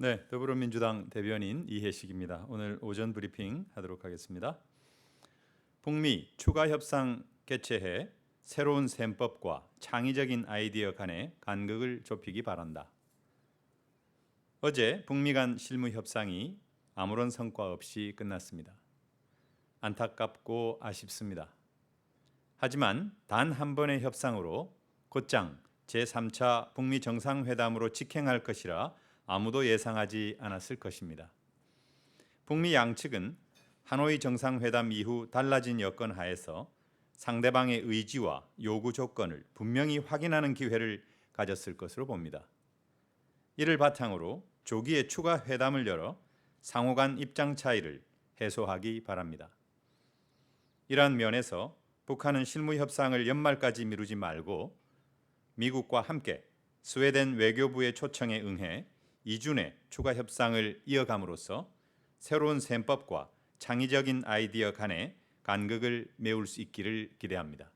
네, 더불어민주당 대변인 이해식입니다. 오늘 오전 브리핑 하도록 하겠습니다. 북미 추가 협상 개최해 새로운 셈법과 창의적인 아이디어 간의 간극을 좁히기 바란다. 어제 북미 간 실무 협상이 아무런 성과 없이 끝났습니다. 안타깝고 아쉽습니다. 하지만 단 한 번의 협상으로 곧장 제3차 북미 정상회담으로 직행할 것이라 아무도 예상하지 않았을 것입니다. 북미 양측은 하노이 정상회담 이후 달라진 여건 하에서 상대방의 의지와 요구 조건을 분명히 확인하는 기회를 가졌을 것으로 봅니다. 이를 바탕으로 조기에 추가 회담을 열어 상호 간 입장 차이를 해소하기 바랍니다. 이러한 면에서 북한은 실무 협상을 연말까지 미루지 말고 미국과 함께 스웨덴 외교부의 초청에 응해 이준의 추가 협상을 이어감으로써 새로운 셈법과 창의적인 아이디어 간의 간극을 메울 수 있기를 기대합니다.